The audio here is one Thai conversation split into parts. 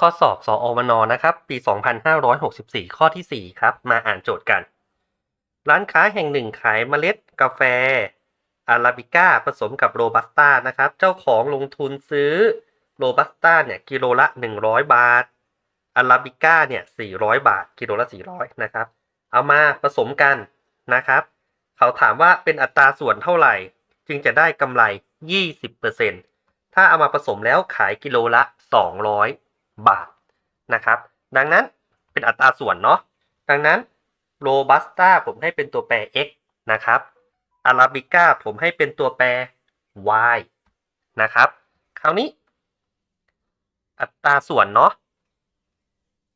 ข้อสอบสออวนนะครับ ปี 2564 ข้อทีสี่ 4 ครับ มาอ่านโจทย์กัน ร้านค้าแห่งหนึ่งขายเมล็ดกาแฟอาราบิก้าผสมกับโรบัสต้านะครับ เจ้าของลงทุนซื้อโรบัสต้าเนี่ยกิโลละ 100 บาทอาราบิก้าเนี่ย400 บาท กิโลละ 400 นะครับ เอามาผสมกันนะครับ เขาถามว่าเป็นอัตราส่วนเท่าไหร่ จึงจะได้กำไร 20%ถ้าเอามาผสมแล้วขายกิโลละ 200 บาทนะครับ ดังนั้นเป็นอัตราส่วนเนาะดังนั้นโรบัสต้าผมให้เป็นตัวแปร x นะครับอาราบิก้าผมให้เป็นตัวแปร y นะครับ คราวนี้ อัตราส่วนเนาะ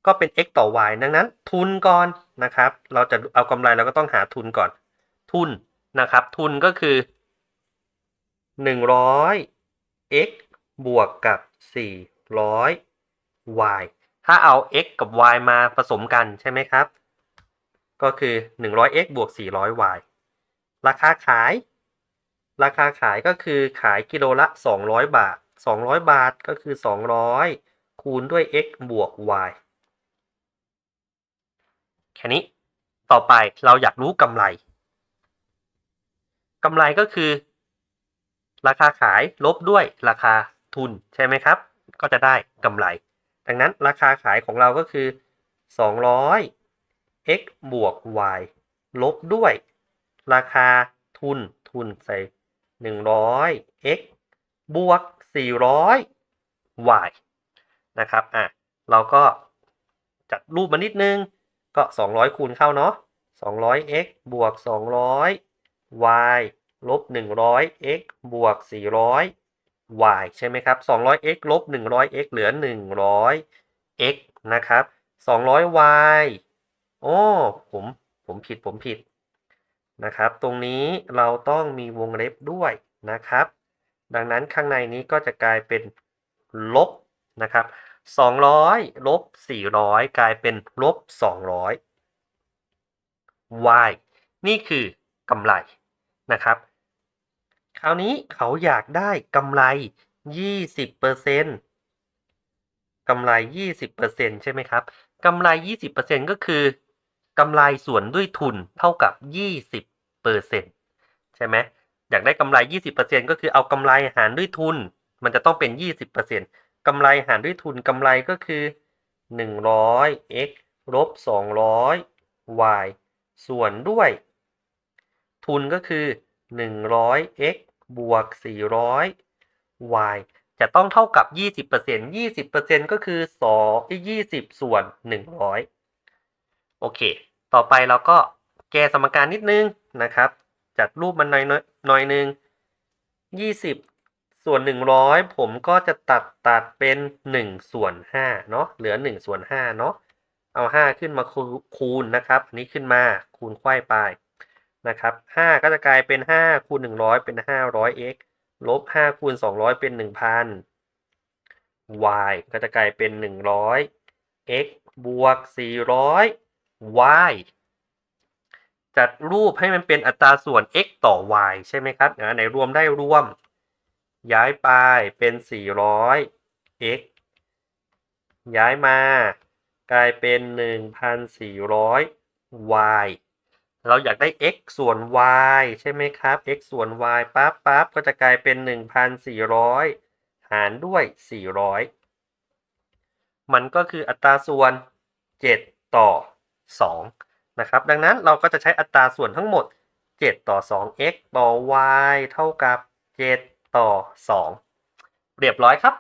ก็เป็น x ต่อ y ดังนั้น ทุนก่อนนะครับ เราจะเอากำไรเราก็ต้องหาทุนก่อน ทุนนะครับ ทุนก็คือ 100 x บวกกับ 400 y ถ้าเอา x กับ y มาผสมกันใช่ไหมครับ ก็คือ 100x บวก 400y ราคาขาย ราคาขายก็คือขายกิโลละ 200 บาท 200 บาทก็คือ 200 คูณด้วย x บวก y แค่นี้ ต่อไปเราอยากรู้กำไรกำไรก็คือ ราคาขายลบด้วยราคาทุนใช่ไหมครับ ก็จะได้กำไร ดังนั้นราคาขายของเราก็คือ 200 x บวก y ลบด้วย ราคาทุนทุนใส่ 100 x บวก 400 y นะครับอะเราก็จัดรูปมานิดนึง ก็ 200 คูณเข้าเนาะ200 x บวก 200 y ลบ 100 x บวก 400 y ใช่ไหมครับ 200 x ลบ 100 x เหลือ 100 x นะครับ 200 y โอ้ผมผมผิดผมผิดนะครับ ตรงนี้เราต้องมีวงเล็บด้วยนะครับ ดังนั้นข้างในนี้ก็จะกลายเป็นลบนะครับ 200 ลบ 400 กลายเป็นลบ 200 y นี่คือกำไรนะครับ คราวนี้เขาอยากได้กำไร 20%กำไร 20%ใช่ไหมครับกำไร 20%ก็คือกำไรส่วนด้วยทุนเท่ากับ 20%ใช่ไหมอยากได้กำไร 20%ก็คือเอากำไรหารด้วยทุน มันจะต้องเป็น 20%กำไรหารด้วยทุนกำไรก็คือ 100 x ลบ 200 y ส่วนด้วย ทุนก็คือ 100 x บวก 400 y จะต้องเท่ากับ 20% 20%ก็คือ2 20 ส่วน 100 โอเค ต่อไปเราก็แก้สมการนิดนึงนะครับ จัดรูปมันหน่อยหน่อยนึง 20 ส่วน 100 ผมก็จะตัดตัดเป็น 1 ส่วน 5 เนาะเหลือ 1 ส่วน 5 เนาะเอา 5 ขึ้นมาคูณนะครับ อันนี้ขึ้นมาคูณไขว้ไป นะครับ5ก็จะกลายเป็น 5 คูณ 100 เป็น 500x ลบ 5 คูณ 200 เป็น 1,000 y ก็จะกลายเป็น 100 x บวก 400 y จัดรูปให้มันเป็นอัตราส่วน x ต่อ y ใช่ไหมครับไหนรวมได้รวม ย้ายไปเป็น 400 x ย้ายมากลายเป็น 1,400 y เราอยากได้ x ส่วน y ใช่ไหมครับ x ส่วน y ปั๊บปั๊บก็จะกลายเป็น 1,400 หารด้วย 400 มันก็คืออัตราส่วน 7 ต่อ 2 นะครับ ดังนั้นเราก็จะใช้อัตราส่วนทั้งหมด 7 ต่อ 2x ต่อ y เท่ากับ 7 ต่อ 2 เรียบร้อยครับ